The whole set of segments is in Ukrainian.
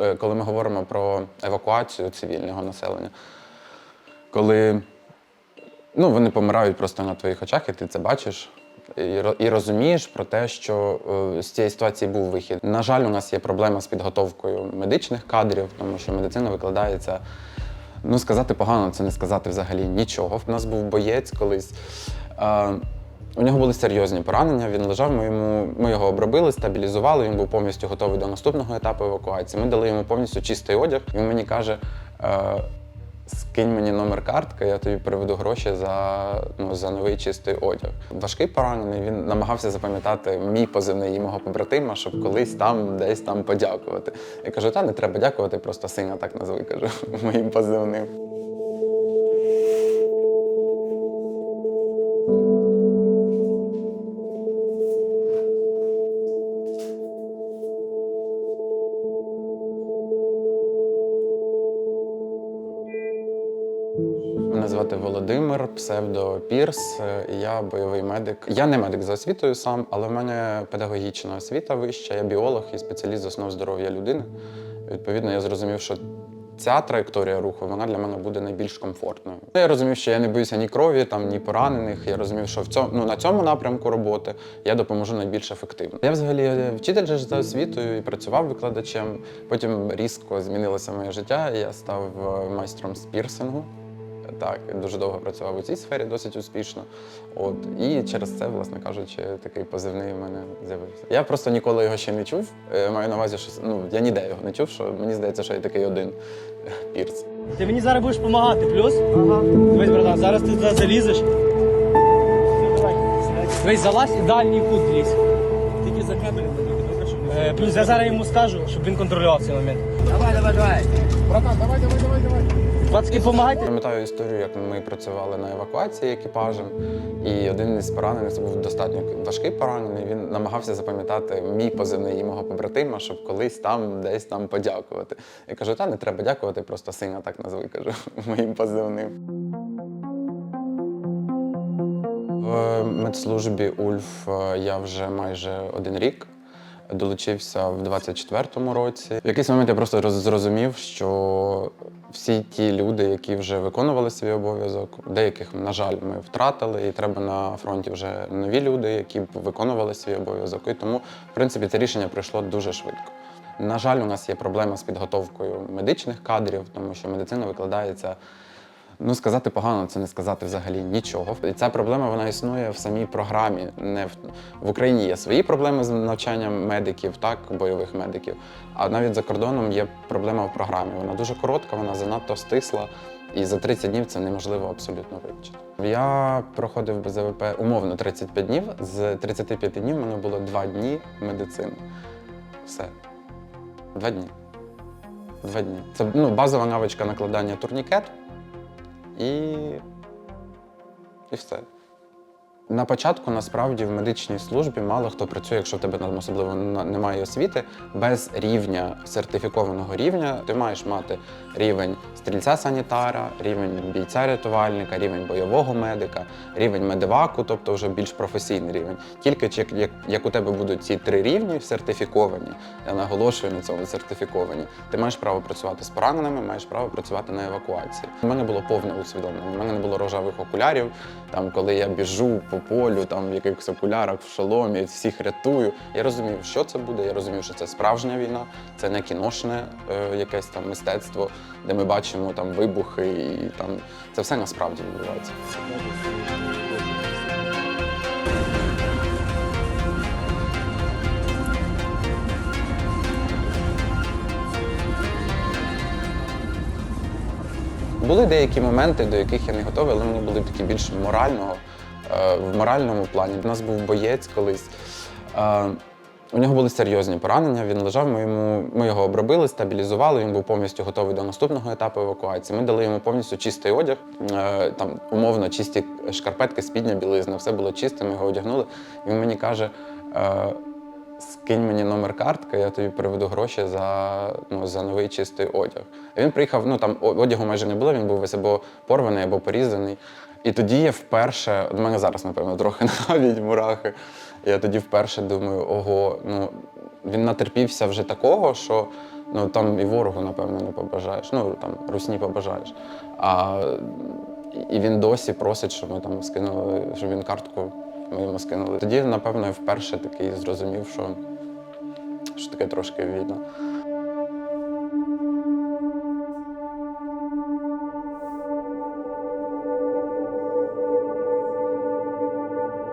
Е, Коли ми говоримо про евакуацію цивільного населення, коли ну, вони помирають просто на твоїх очах, і ти це бачиш. І, розумієш про те, що е, з цієї ситуації був вихід. На жаль, у нас є проблема з підготовкою медичних кадрів, тому що медицина викладається. Ну, сказати погано, це не сказати взагалі нічого. У нас був боєць колись. У нього були серйозні поранення. Він лежав, ми, йому, ми його обробили, стабілізували. Він був повністю готовий до наступного етапу евакуації. Ми дали йому повністю чистий одяг. Він мені каже: е, скинь мені номер картки, я тобі переведу гроші за, ну, за новий чистий одяг. Важкий поранений, він намагався запам'ятати мій позивний і мого побратима, щоб колись там десь там подякувати. Я кажу, та не треба дякувати, просто сина так назви, кажу, моїм позивним. Мене звати Володимир, псевдо Пірс. Я бойовий медик. Я не медик за освітою сам, але в мене педагогічна освіта вища. Я біолог і спеціаліст з основ здоров'я людини. Відповідно, я зрозумів, що ця траєкторія руху вона для мене буде найбільш комфортною. Я розумів, що я не боюся ні крові, там ні поранених. Я розумів, що в цьому ну на цьому напрямку роботи я допоможу найбільш ефективно. Я взагалі е, вчитель за освітою і працював викладачем. Потім різко змінилося моє життя. Я став е, майстром з пірсингу. Так, дуже довго працював у цій сфері, досить успішно. От і через це, власне кажучи, такий позивний в мене з'явився. Я просто ніколи його ще не чув. Е, Маю на увазі, що ну я ніде його не чув. Що мені здається, що я такий один е, пірс. Ти мені зараз будеш допомагати, плюс? Ага. Дивись, братан, зараз ти туди залізеш. Дивись, залазь і дальній кут лізь. Тільки за не Е, плюс я зараз йому скажу, щоб він контролював цей момент. Давай, давай, давай. Братан, давай, давай, давай, давай. Пацки, допомагайте. Пам'ятаю історію, як ми працювали на евакуації екіпажем, і один із поранених це був достатньо важкий поранений. Він намагався запам'ятати мій позивний і мого побратима, щоб колись там десь там подякувати. Я кажу, та не треба дякувати, просто сина так назви, кажу, моїм позивним. В медслужбі Ульф я вже майже один рік. Долучився в 24-му році. В якийсь момент я просто зрозумів, що всі ті люди, які вже виконували свій обов'язок, деяких, на жаль, ми втратили, і треба на фронті вже нові люди, які б виконували свій обов'язок. І тому, в принципі, це рішення пройшло дуже швидко. На жаль, у нас є проблема з підготовкою медичних кадрів, тому що медицина викладається Ну, сказати погано, це не сказати взагалі нічого. І ця проблема вона існує в самій програмі. Не в, в Україні є свої проблеми з навчанням медиків, так, бойових медиків. А навіть за кордоном є проблема в програмі. Вона дуже коротка, вона занадто стисла, і за 30 днів це неможливо абсолютно вивчити. Я проходив БЗВП умовно 35 днів. З 35 днів в мене було 2 дні медицини. Все. Два дні. Два дні. Це ну, базова навичка накладання турнікету і, і все. На початку насправді в медичній службі мало хто працює, якщо в тебе особливо немає освіти, без рівня сертифікованого рівня. Ти маєш мати рівень стрільця-санітара, рівень бійця-рятувальника, рівень бойового медика, рівень медиваку, тобто вже більш професійний рівень. Тільки як, як, як у тебе будуть ці три рівні сертифіковані, я наголошую на цьому сертифіковані, ти маєш право працювати з пораненими, маєш право працювати на евакуації. У мене було повне усвідомлення. У мене не було рожевих окулярів. Там, коли я біжу по полю, там в якихось окулярах, в шоломі, всіх рятую. Я розумів, що це буде. Я розумів, що це справжня війна, це не кіношне е, якесь там мистецтво, де ми бачимо там вибухи, і там це все насправді відбувається. Були деякі моменти, до яких я не готовий, але вони були такі більш морального, в моральному плані. У нас був боєць колись. е, У нього були серйозні поранення. Він лежав, ми, йому, ми його обробили, стабілізували. Він був повністю готовий до наступного етапу евакуації. Ми дали йому повністю чистий одяг, е, там умовно чисті шкарпетки, спідня білизна, все було чисте, ми його одягнули. Він мені каже: скинь мені номер картки, я тобі переведу гроші за, ну, за новий чистий одяг. І він приїхав, ну там одягу майже не було, він був весь або порваний, або порізаний. І тоді я вперше, у мене зараз, напевно, трохи навіть мурахи. Я тоді вперше думаю, ого, ну він натерпівся вже такого, що Ну там і ворогу, напевно, не побажаєш. Ну там русні побажаєш. А і він досі просить, щоб ми там скинули, щоб він картку ми йому скинули. Тоді, напевно, я вперше такий зрозумів, що, що таке трошки війна.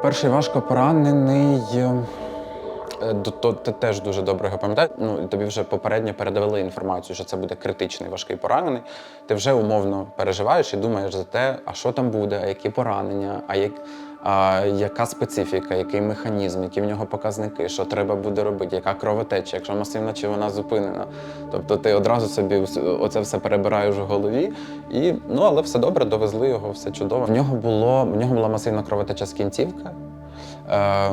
Перший важко поранений. е, То ти теж дуже добре його пам'ятаєш. Ну тобі вже попередньо передавали інформацію, що це буде критичний важкий поранений. Ти вже умовно переживаєш і думаєш за те, а що там буде, а які поранення, а, як, а яка специфіка, який механізм, які в нього показники, що треба буде робити, яка кровотеча, якщо масивна чи вона зупинена. Тобто ти одразу собі оце все перебираєш в голові, і ну але все добре, довезли його, все чудово. В нього було в нього була масивна кровотеча з кінцівки. Е,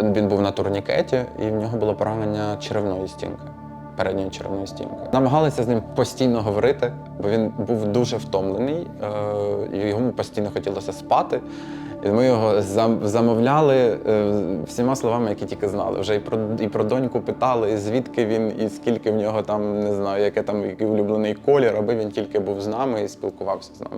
він був на турнікеті, і в нього було поранення черевної стінки, передньої черевної стінки. Намагалися з ним постійно говорити, бо він був дуже втомлений, е, і йому постійно хотілося спати. І ми його замовляли е, всіма словами, які тільки знали. Вже і про, і про доньку питали, і звідки він, і скільки в нього там, не знаю, яке там який улюблений колір, аби він тільки був з нами і спілкувався з нами.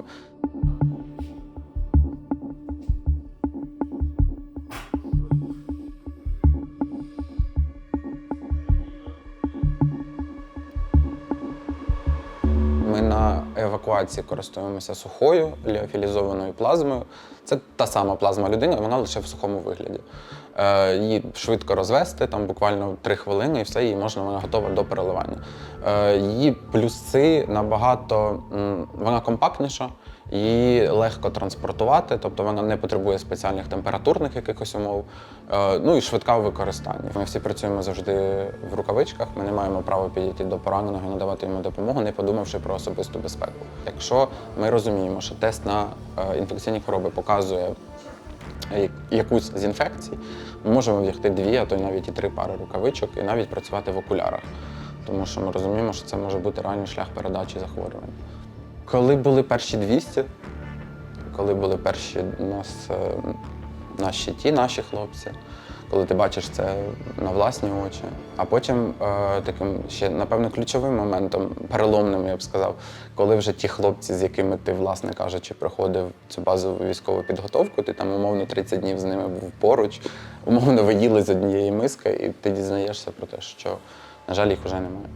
Евакуації користуємося сухою ліофілізованою плазмою. Це та сама плазма людини, вона лише в сухому вигляді. Е, її швидко розвести, там буквально 3 хвилини, і все, її можна, вона готова до переливання. Е, її плюси набагато вона компактніша, її легко транспортувати, тобто вона не потребує спеціальних температурних якихось умов. Е, ну і швидка у використанні. Ми всі працюємо завжди в рукавичках. Ми не маємо права підійти до пораненого надавати йому допомогу, не подумавши про особисту безпеку. Якщо ми розуміємо, що тест на е, інфекційні хвороби показує якусь з інфекцій, ми можемо вдягти дві, а то й навіть і три пари рукавичок, і навіть працювати в окулярах. Тому що ми розуміємо, що це може бути реальний шлях передачі захворювань. Коли були перші 200, коли були перші нас е, на щиті, наші хлопці, коли ти бачиш це на власні очі. А потім е, таким ще, напевно, ключовим моментом, переломним, я б сказав, коли вже ті хлопці, з якими ти, власне кажучи, проходив цю базову військову підготовку, ти там умовно 30 днів з ними був поруч, умовно ви їли з однієї миски, і ти дізнаєшся про те, що, на жаль, їх вже немає.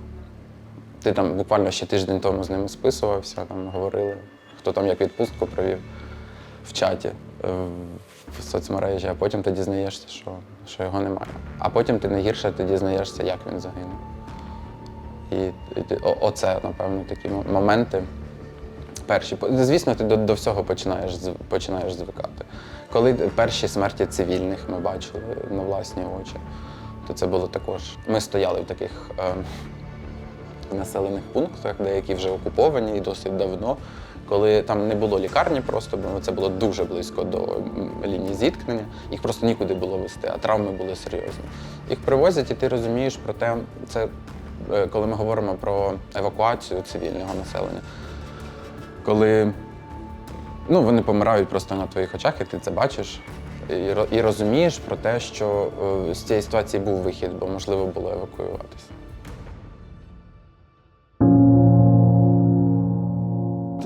Ти там буквально ще тиждень тому з ними списувався, там говорили, хто там як відпустку провів в чаті е, в соцмережі, а потім ти дізнаєшся, що, що його немає. А потім ти найгірше ти дізнаєшся, як він загинув. І, і оце, напевно, такі моменти. Перші, звісно, ти до, до всього починаєш, починаєш звикати. Коли перші смерті цивільних ми бачили на власні очі, то це було також. Ми стояли в таких е, населених пунктах, деякі вже окуповані і досить давно, коли там не було лікарні просто, бо це було дуже близько до лінії зіткнення. Їх просто нікуди було вести, а травми були серйозні. Їх привозять, і ти розумієш про те, це е, коли ми говоримо про евакуацію цивільного населення. Коли ну, вони помирають просто на твоїх очах, і ти це бачиш. І, розумієш про те, що е, з цієї ситуації був вихід, бо можливо було евакуюватися.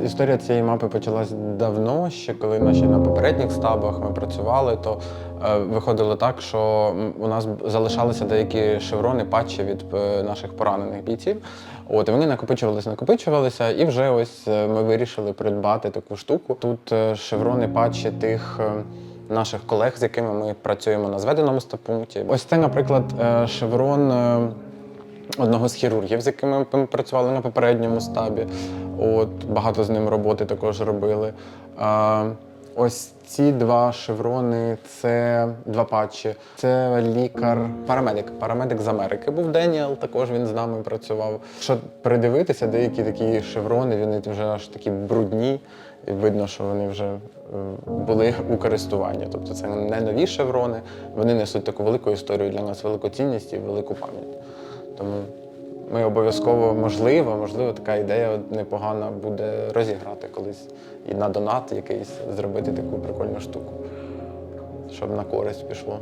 Історія цієї мапи почалась давно, ще коли наші на попередніх стабах ми працювали, то е, виходило так, що у нас залишалися деякі шеврони, патчі від е, наших поранених бійців. От і вони накопичувалися, накопичувалися, і вже ось е, ми вирішили придбати таку штуку. Тут е, шеврони, патчі тих. е, Наших колег, з якими ми працюємо на зведеному стаб-пункті. Ось це, наприклад, е, шеврон е, одного з хірургів, з якими ми працювали на попередньому стабі. От, багато з ним роботи також робили. А, ось ці два шеврони це два патчі. Це лікар, парамедик. Парамедик з Америки був Деніел, також він з нами працював. Що придивитися, деякі такі шеврони, вони вже аж такі брудні. І видно, що вони вже е, були у користуванні. Тобто це не нові шеврони, вони несуть таку велику історію для нас, велику цінність і велику пам'ять. Тому ми обов'язково, можливо, можливо, така ідея непогана буде розіграти колись і на донат якийсь зробити таку прикольну штуку, щоб на користь пішло.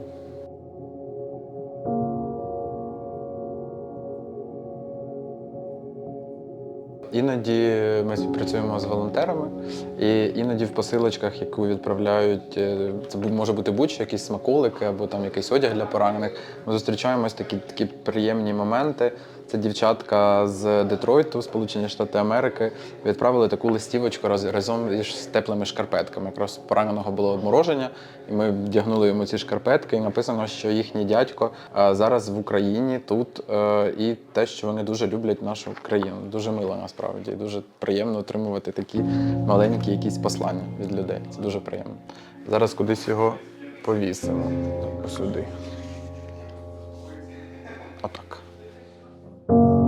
Іноді ми співпрацюємо з волонтерами, і іноді в посилочках, яку відправляють, е, це може бути будь-що, якісь смаколики або там якийсь одяг для поранених. Ми зустрічаємось такі, такі приємні моменти. Це дівчатка з Детройту, Сполучені Штати Америки, відправили таку листівочку разом із теплими шкарпетками. Якраз пораненого було обмороження, і ми вдягнули йому ці шкарпетки. І написано, що їхній дядько е, зараз в Україні тут, е, і те, що вони дуже люблять нашу країну. Дуже мило насправді. Дуже приємно отримувати такі маленькі якісь послання від людей. Це дуже приємно. Зараз кудись його повісимо. Сюди. Отак. you.